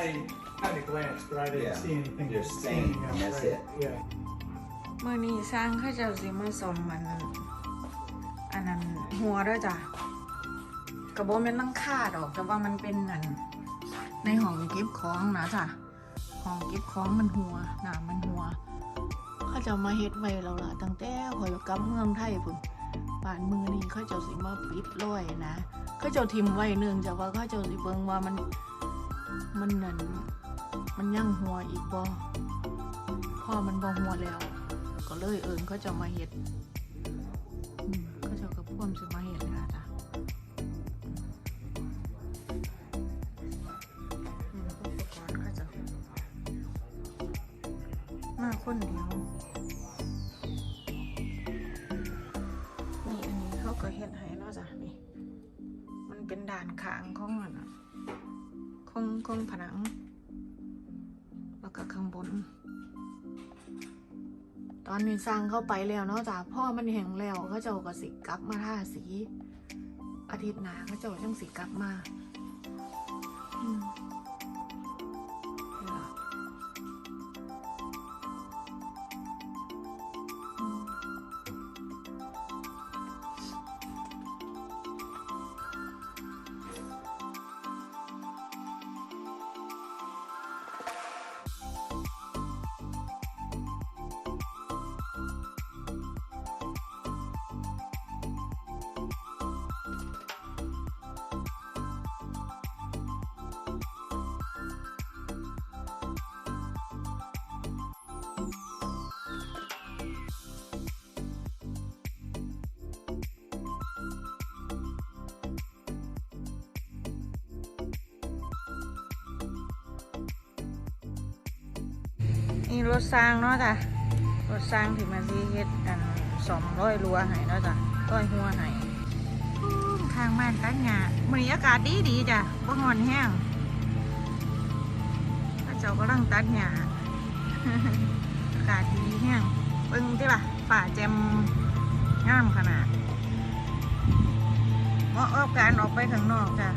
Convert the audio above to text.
I kind of glanced, but I didn't Yeah. see anything. Just standing stain, out, and that's right. it. Yeah. มื่อนี้สร้างเข้าเจ้าสิมาสมมัน อันนั้นหัวด้วยจ้ะกระบอกมันตั้งค่าดอก แต่ว่ามันเป็นอันในห้องเก็บของนะจ้ะห้องเก็บของมันหัวหนามันหัว เขาเจะมาเฮ็ดไว้แล้วล่ะตั้งแต่ข่อยกลับเมืองไทยพุ่นป่านมือนี้เขาเจ้าสิมาปิดร้อยนะเขาเจ้าทิมไว้เนื่องจากว่าเขาเจ้าสิเบิ่งว่ามัน มันนั่นมันยังหัวอีกบ่พ่อมันบ่หัวแล้ว ก็เลยเอิญเขาจะมาเห็ดเขาจะกับพ่วมสิมาเห็ดเลยนะจ๊ะกรณ์เขาจะมาคนเดียวนี่อันนี้เขาก็เห็ดให้เนาะจ้ะนี่ มันเป็นด่านขางของมันอะ ของผนัง แล้วก็ข้างบน ตอนนี้สร้างเข้าไปแล้วเนาะจ้ะพ่อมันแห้งแล้วเขาเจ้าก็สิกลับมาท่าสี อาทิตย์หน้าเขาเจ้าจังสิกลับมา นี่รถสร้างเนาะจ้ะรถสร้างที่มาซีเฮ็ดอันสองร้อยรัวให้เนาะจ้ะร้อยหัวให้ทางบ้านตัดหญ้ามื้อนี้อากาศดีดีจ้ะบ่ร้อนแห้งพระเจ้ากำลังตัดหญ้าอากาศดีแห้งเบิ่งที่ล่ะฝ่าแจ่มงามขนาดเหมาะกับการออกไปข้างนอกจ้ะ